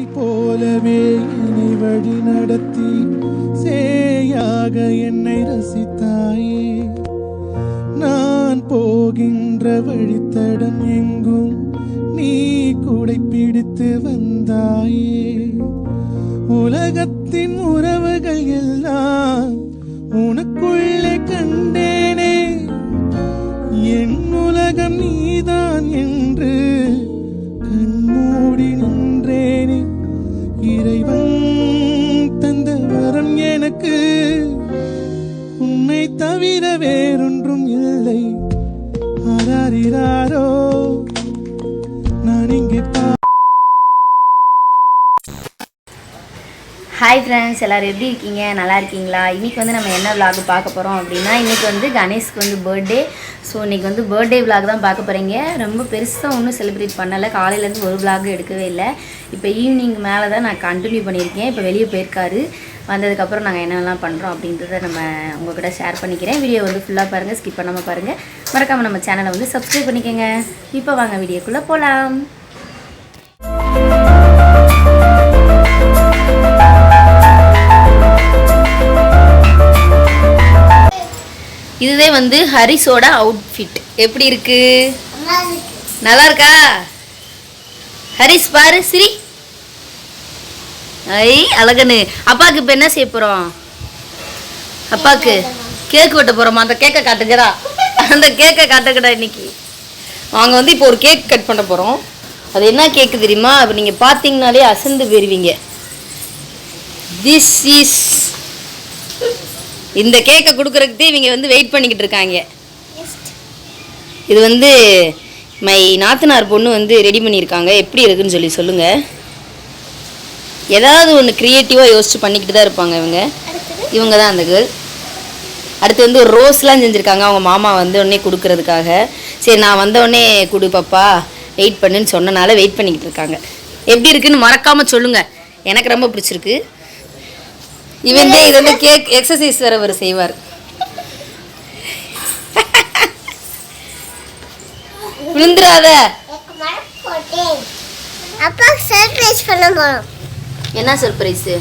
உன்னை போலவே என்னை வழி நடத்தி சேயாக என்னை ரசித்தாயே. நான் போகின்ற வழித்தடம் எங்கும் நீ கூடை பிடித்து வந்தாயே. உலகத்தின் உறவுகள் எல்லாம் உனக்கு ஆராரிராரோ நான் இங்கே பா ஹாய் ஃப்ரெண்ட்ஸ் எல்லோரும் எப்படி இருக்கீங்க? நல்லா இருக்கீங்களா? இன்றைக்கி வந்து நம்ம என்ன vlog பார்க்க போகிறோம் அப்படின்னா இன்றைக்கி வந்து கணேஷ்க்கு வந்து பர்த்டே ஸோ இன்றைக்கி வந்து பர்த்டே vlog தான் பார்க்க போகிறீங்க ரொம்ப பெருசாக ஒன்றும் செலிப்ரேட் பண்ணலை. காலையிலேருந்து ஒரு vlog எடுக்கவே இல்லை. இப்போ ஈவினிங் மேலே தான் நான் கண்டினியூ பண்ணியிருக்கேன். இப்போ வெளியே போயிருக்காரு. வந்ததுக்கப்புறம் நாங்கள் என்னெல்லாம் பண்ணுறோம் அப்படின்றத நம்ம உங்ககிட்ட ஷேர் பண்ணிக்கிறேன். வீடியோ வந்து ஃபுல்லாக பாருங்கள் ஸ்கிப் பண்ணாமல் பாருங்கள் மறக்காமல் நம்ம சேனலை வந்து சப்ஸ்கிரைப் பண்ணிக்கோங்க. இப்போ வாங்க வீடியோக்குள்ளே போகலாம் இதுவே வந்து ஹரிஸோட அவுட்ஃபிட் எப்படி இருக்கு. நல்லா இருக்கா? ஹரிஸ் பாரு சிரி. ஐ அழகனு. அப்பாவுக்கு இப்போ என்ன செய்ய போகிறோம் அப்பாவுக்கு கேக் வெட்ட போகிறோமா அந்த கேக்கை காட்டுக்கிறா அந்த கேக்கை காட்டுக்கடா இன்னைக்கு. நாங்கள் வந்து இப்போ ஒரு கேக் கட் பண்ண போகிறோம் அது என்ன கேக்கு தெரியுமா? இப்போ நீங்கள் பார்த்தீங்கனாலே அசந்து போயிருவீங்க. திஸ் இஸ் இந்த கேக்கை கொடுக்குறதுக்கு இவங்க வந்து வெயிட் பண்ணிக்கிட்டு இருக்காங்க. இது வந்து மை நாத்தனார் பொண்ணு வந்து ரெடி பண்ணியிருக்காங்க. எப்படி இருக்குன்னு சொல்லி சொல்லுங்கள் ஏதாவது ஒன்று க்ரியேட்டிவாக யோசிச்சு பண்ணிக்கிட்டு தான் இருப்பாங்க இவங்க. இவங்க தான் அந்த கேர்ள் அடுத்து வந்து ஒரு ரோஸ்லாம் செஞ்சுருக்காங்க. அவங்க மாமா வந்து உடனே கொடுக்கறதுக்காக. சரி நான் வந்த உடனே கொடு பாப்பா. வெயிட் பண்ணுன்னு சொன்னனால வெயிட் பண்ணிக்கிட்டு இருக்காங்க. எப்படி இருக்குன்னு மறக்காமல் சொல்லுங்கள் எனக்கு ரொம்ப பிடிச்சிருக்கு. இவன் இது வந்து கேக் எக்ஸசைஸ் வேற அவர் செய்வார். விழுந்துடாத அப்பா சர்ப்ரைஸ் பண்ண போறோம். என்ன சர்ப்ரைஸு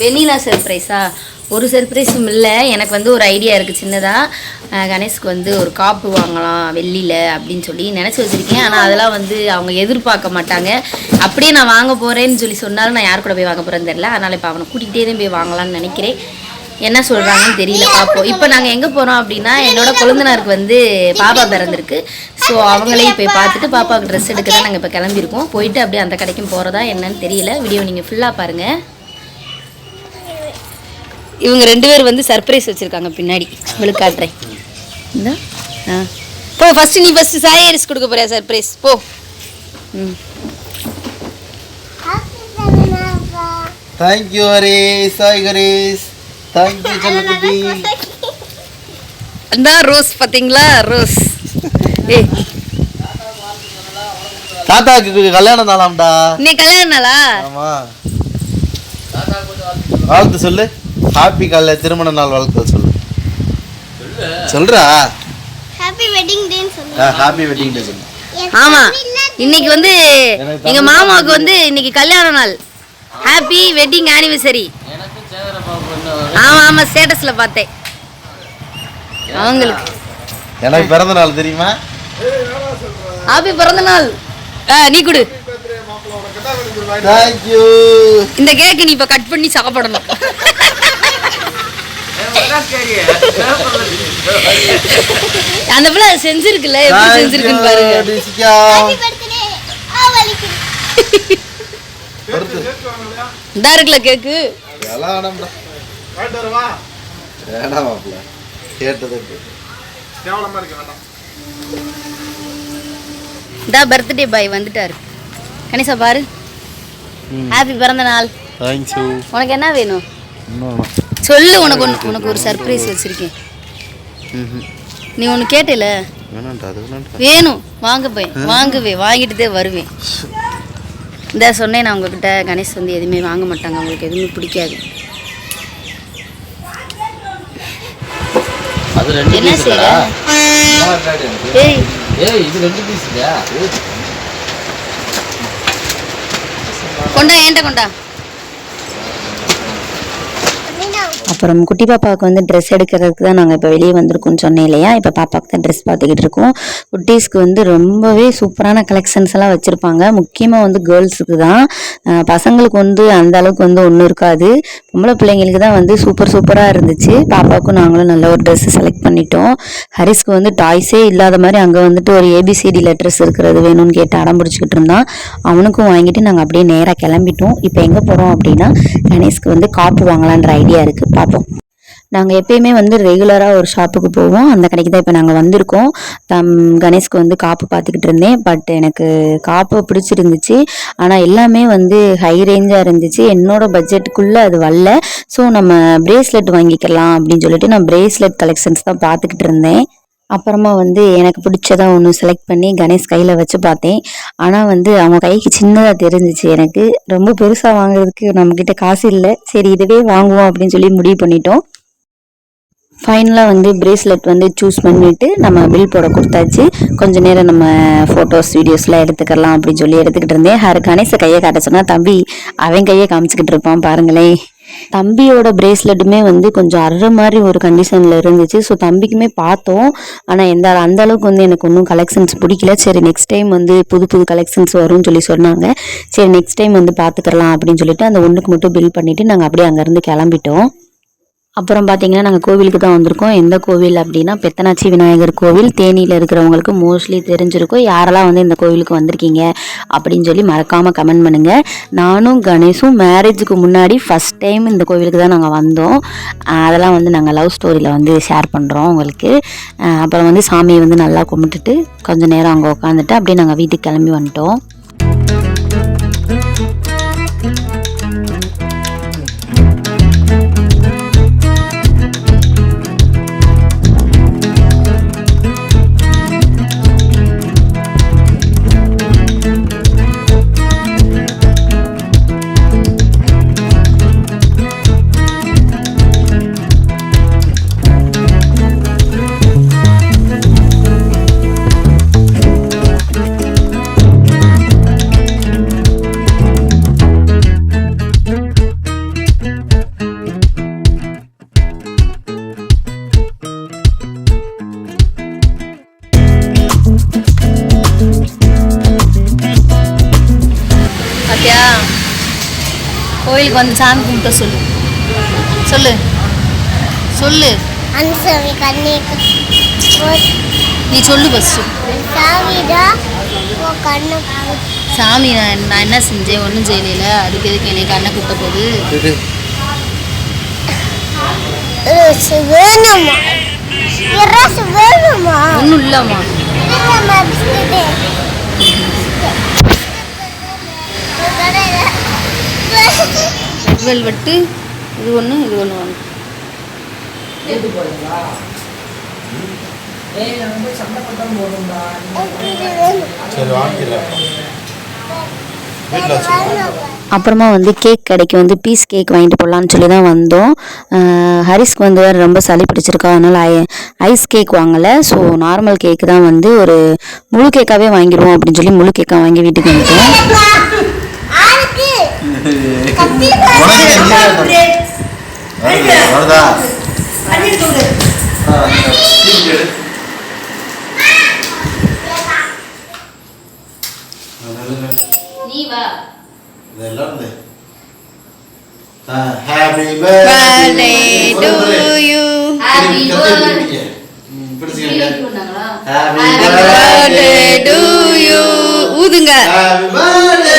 வெண்ணிலா சர்ப்ரைஸ் ஒரு சர்ப்ரைஸும் இல்லை. எனக்கு வந்து ஒரு ஐடியா இருக்குது சின்னதாக கணேஷ்க்கு வந்து ஒரு காப்பு வாங்கலாம் வெள்ளியில் அப்படின்னு சொல்லி நினச்சி வச்சுருக்கேன். ஆனால் அதெல்லாம் வந்து அவங்க எதிர்பார்க்க மாட்டாங்க. அப்படியே நான் வாங்க போகிறேன்னு சொல்லி சொன்னாலும் நான் யார் கூட போய் வாங்க போகிறேன்னு தெரியல. அதனால் இப்போ அவனை கூட்டிகிட்டே தான் போய் வாங்கலாம்னு நினைக்கிறேன். என்ன சொல்கிறாங்கன்னு தெரியல. பார்ப்போம் இப்போ நாங்கள் எங்கே போகிறோம் அப்படின்னா என்னோட கொழுந்தனாருக்கு வந்து பாப்பா பிறந்திருக்கு. ஸோ அவங்களையும் போய் பார்த்துட்டு பாப்பாவுக்கு ட்ரெஸ் எடுக்க தான் நாங்கள் இப்போ கிளம்பியிருக்கோம். போயிட்டு அப்படியே அந்த கடைக்கும் போகிறதா என்னன்னு தெரியல. வீடியோ நீங்கள் ஃபுல்லாக பாருங்கள் இவங்க ரெண்டு பேர் வந்து சர்ப்ரைஸ் வச்சுருக்காங்க பின்னாடி. உங்களுக்கு காட்டுறேன். இந்த. ஆ. போ ஃபஸ்ட்டு நீ ஃபஸ்ட்டு சாய் அரிசி கொடுக்க போறியா சர்ப்ரைஸ் போ. ம். Thank you Haris Sai Haris thank you செல்லக்குட்டி அந்த ரோஸ் பார்த்தீங்களா ரோஸ் ஏய் தாத்தாக்கு கல்யாணம் நாளாம்டா. நீ கல்யாண நாளா? ஆமா. வாழ்த்து சொல்லு. ஹாப்பி கல்யாண திருமண நாள் வாழ்த்து சொல்லு. சொல்றா. ஹாப்பி வெட்டிங் டேன்னு சொல்லு. ஹாப்பி வெட்டிங் டே சொல்லு. ஆமா. இன்னைக்கு வந்து எங்க மாமாவுக்கு வந்து இன்னைக்கு கல்யாண நாள். ஹாப்பி வெட்டிங் ஆனிவர்சரி ஆமா ஆமா ஸ்டேட்டஸ்ல பார்த்தேன். அவங்களுக்கு. எனக்கு பிறந்த நாள் தெரியுமா? ஹாப்பி பிறந்த நாள். ஆ நீ கொடு. இந்த கேக்கு நீ இப்ப கட் பண்ணி சாப்பிடணும். அந்த பிள்ளை அது செஞ்சிருக்குல்ல எப்படி செஞ்சிருக்குன்னு பாருங்க. இதா இருக்குல்ல கேக்கு கேட்டதுக்கு. இதா பர்த்டே பாய் வந்துட்டாரு. கணேசா பாரு. ஹாப்பி பிறந்த நாள் உனக்கு என்ன வேணும்? சொல்லு உனக்கு ஒன்று உனக்கு ஒரு சர்ப்ரைஸ் வச்சிருக்கேன். நீ ஒன்று கேட்டல வேணும். வாங்க போய் வாங்குவே வாங்கிட்டு தான் வருவேன். இந்த சொன்னேன் நான் உங்ககிட்ட கணேஷ் வந்து எதுவுமே வாங்க மாட்டாங்க அவங்களுக்கு எதுவுமே பிடிக்காது. என்ன தாடா. ஏய் இது ரெண்டு பீஸ் இல்லையா? கொண்டா ஏன்ட்ட கொண்டா? அப்புறம் குட்டி பாப்பாவுக்கு வந்து ட்ரெஸ் எடுக்கிறதுக்கு தான் நாங்கள் இப்போ வெளியே வந்திருக்கோம்னு சொன்னேன் இல்லையா? இப்போ பாப்பாவுக்கு தான் ட்ரெஸ் பார்த்துக்கிட்டு இருக்கோம். குட்டீஸ்க்கு வந்து ரொம்பவே சூப்பரான கலெக்ஷன்ஸ் எல்லாம் வச்சுருப்பாங்க. முக்கியமாக வந்து கேர்ள்ஸுக்கு தான். பசங்களுக்கு வந்து அந்த அளவுக்கு வந்து ஒன்றும் இருக்காது. பொம்பளை பிள்ளைங்களுக்கு தான் வந்து சூப்பர் சூப்பராக இருந்துச்சு. பாப்பாவுக்கும் நாங்களும் நல்ல ஒரு ட்ரெஸ் செலக்ட் பண்ணிட்டோம். ஹரிஸ்க்கு வந்து டாய்ஸே இல்லாத மாதிரி அங்கே வந்துட்டு ஒரு ஏபிசிடி லெட்டர்ஸ் இருக்கிறது வேணும்னு கேட்டு அடம் பிடிச்சிக்கிட்டு இருந்தான். அவனுக்கும் வாங்கிட்டு நாங்கள் அப்படியே நேராக கிளம்பிட்டோம். இப்போ எங்கே போகிறோம் அப்படின்னா கணேஷ்க்கு வந்து காப்பு வாங்கலான்ற ஐடியா இருக்குது பார்ப்போம். நாங்கள் எப்பயுமே வந்து ரெகுலராக ஒரு ஷாப்புக்கு போவோம். அந்த கடைக்கு தான் இப்போ நாங்கள் வந்திருக்கோம். தம் கணேஷ்க்கு வந்து காப்பு பார்த்துக்கிட்டு இருந்தேன். பட் எனக்கு காப்பு பிடிச்சிருந்துச்சு. ஆனால் எல்லாமே வந்து ஹை ரேஞ்சாக இருந்துச்சு. என்னோட பட்ஜெட்டுக்குள்ளே அது வரல. ஸோ நம்ம பிரேஸ்லெட் வாங்கிக்கலாம் அப்படின்னு சொல்லிட்டு நான் பிரேஸ்லெட் கலெக்ஷன்ஸ் தான் பார்த்துக்கிட்டு இருந்தேன். அப்புறமா வந்து எனக்கு பிடிச்சதா ஒன்று செலக்ட் பண்ணி கணேஷ் கையில் வச்சு பார்த்தேன். ஆனால் வந்து அவங்க கைக்கு சின்னதாக தெரிஞ்சிச்சு எனக்கு. ரொம்ப பெருசாக வாங்குறதுக்கு நம்மக்கிட்ட காசு இல்லை. சரி இதுவே வாங்குவோம் அப்படின்னு சொல்லி முடிவு பண்ணிட்டோம். ஃபைனலாக வந்து பிரேஸ்லெட் வந்து சூஸ் பண்ணிவிட்டு நம்ம பில் போட கொடுத்தாச்சு. கொஞ்சம் நேரம் நம்ம ஃபோட்டோஸ் வீடியோஸ்லாம் எடுத்துக்கலாம் அப்படின்னு சொல்லி எடுத்துக்கிட்டு இருந்தேன். ஹர் கணேச கையை காட்ட சொன்னால் தம்பி அவன் கையை காமிச்சிக்கிட்டு இருப்பான் பாருங்களேன். தம்பியோட பிரேஸ்லெட்டுமே வந்து கொஞ்சம் அற மாதிரி ஒரு கண்டிஷனில் இருந்துச்சு. ஸோ தம்பிக்குமே பார்த்தோம். ஆனால் எந்த அந்த அளவுக்கு வந்து எனக்கு ஒன்றும் கலெக்ஷன்ஸ் பிடிக்கல. சரி நெக்ஸ்ட் டைம் வந்து புது புது கலெக்ஷன்ஸ் வரும்னு சொல்லி சொன்னாங்க. சரி நெக்ஸ்ட் டைம் வந்து பார்த்துக்கலாம் அப்படின்னு சொல்லிட்டு அந்த ஒன்றுக்கு மட்டும் பில் பண்ணிவிட்டு நாங்கள் அப்படியே அங்கேருந்து கிளம்பிட்டோம். அப்புறம் பார்த்தீங்கன்னா நாங்கள் கோவிலுக்கு தான் வந்திருக்கோம். எந்த கோவில் அப்படின்னா பெத்தனாச்சி விநாயகர் கோவில். தேனியில் இருக்கிறவங்களுக்கு மோஸ்ட்லி தெரிஞ்சிருக்கும். யாரெல்லாம் வந்து இந்த கோவிலுக்கு வந்திருக்கீங்க அப்படின்னு சொல்லி மறக்காமல் கமெண்ட் பண்ணுங்கள் நானும் கணேஷும் மேரேஜுக்கு முன்னாடி ஃபஸ்ட் டைம் இந்த கோவிலுக்கு தான் நாங்கள் வந்தோம். அதெல்லாம் வந்து நாங்கள் லவ் ஸ்டோரியில் வந்து ஷேர் பண்ணுறோம் உங்களுக்கு. அப்புறம் வந்து சாமியை வந்து நல்லா கும்பிட்டுட்டு கொஞ்சம் நேரம் அங்கே உட்காந்துட்டு அப்படியே நாங்கள் வீட்டுக்கு கிளம்பி வந்துட்டோம். வந்து சாமி கும்பிட்ட சொல்லு. சொல்லு. சொல்லு. அன்சாமி கண்ணுக்கு நீ சொல்லு ஃபஸ்ட்டு சாமிடா உன் கண்ணு சாமி நான் நான் என்ன செஞ்சேன்? ஒன்றும் செய்யலையில அதுக்கு எதுக்கு என்னை கண்ணை குத்த போகுது? ஒன்றும் இல்லைம்மா இல்லம்மா பிஸ்கட்டு ரெட் வெல்வெட்டு இது ஒன்று இது ஒன்று வாங்க சரி வாங்கிடலாம் வீட்டில் வச்சுக்கலாம் அப்புறமா வந்து கேக் கடைக்கு வந்து பீஸ் கேக் வாங்கிட்டு போகலான்னு சொல்லி தான் வந்தோம் ஹரிஸ்க்கு வந்து வேறு ரொம்ப சளி பிடிச்சிருக்கா அதனால் ஐ ஐஸ் கேக் வாங்கலை ஸோ நார்மல் கேக்கு தான் வந்து ஒரு முழு கேக்காகவே வாங்கிடுவோம் அப்படின்னு சொல்லி முழு கேக்காக வாங்கி வீட்டுக்கு வந்துட்டோம் வருதா நீ வா இதெல்லாம் இருந்து happy Happy Happy birthday to you. ஊதுங்க Happy birthday to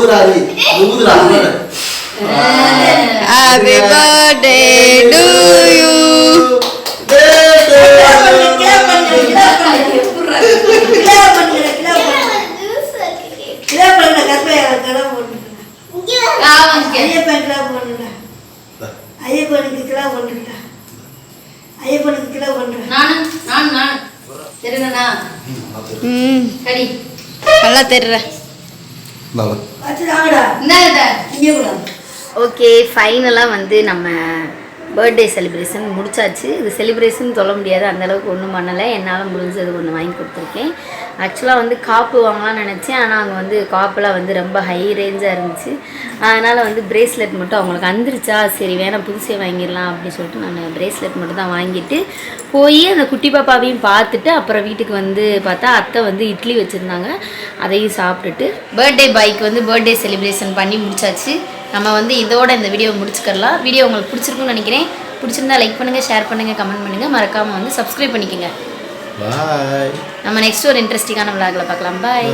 you. ஊராரி ஊதுரா ஹாப்பி பர்த்டே டு யூ ஐயப்பனுக்கு கிலோ கொண்டுட்டா ஐயப்பனுக்கு கிலோ கொண்டு நானும். நான் நான் தெரியுங்கண்ணா ம். கடி. நல்லா தெரியுற வச்சு தாங்கடா இந்தாங்க இங்கே கூட ஓகே ஃபைனலாக வந்து நம்ம பர்த்டே செலிப்ரேஷன் முடிச்சாச்சு. இது செலிப்ரேஷன் சொல்ல முடியாது. அந்த அளவுக்கு ஒன்றும் பண்ணலை. என்னால் முடிஞ்சது ஒன்று வாங்கி கொடுத்துருக்கேன். ஆக்சுவலாக வந்து காப்பு வாங்கலாம்னு நினச்சேன். ஆனால் அவங்க வந்து காப்புலாம் வந்து ரொம்ப ஹை ரேஞ்சாக இருந்துச்சு. அதனால் வந்து பிரேஸ்லெட் மட்டும் அவங்களுக்கு வந்துருச்சா சரி வேணாம் புதுசே வாங்கிடலாம் அப்படின்னு சொல்லிட்டு நான் பிரேஸ்லெட் மட்டும் தான் வாங்கிட்டு போய் அந்த குட்டி பாப்பாவையும் பார்த்துட்டு அப்புறம் வீட்டுக்கு வந்து பார்த்தா அத்தை வந்து இட்லி வச்சுருந்தாங்க. அதையும் சாப்பிட்டுட்டு பர்த்டே பைக் வந்து பர்த்டே செலிப்ரேஷன் பண்ணி முடிச்சாச்சு. நம்ம வந்து இதோட இந்த வீடியோ முடிச்சுக்கலாம் வீடியோ உங்களுக்கு பிடிச்சிருக்கும்னு நினைக்கிறேன். பிடிச்சிருந்தா லைக் பண்ணுங்கள் ஷேர் பண்ணுங்கள் கமெண்ட் பண்ணுங்கள் மறக்காமல் வந்து சப்ஸ்கிரைப் பண்ணிக்கோங்க. பாய் நம்ம நெக்ஸ்ட் ஒரு இன்ட்ரெஸ்டிங்கான விளாகில் பார்க்கலாம். பாய்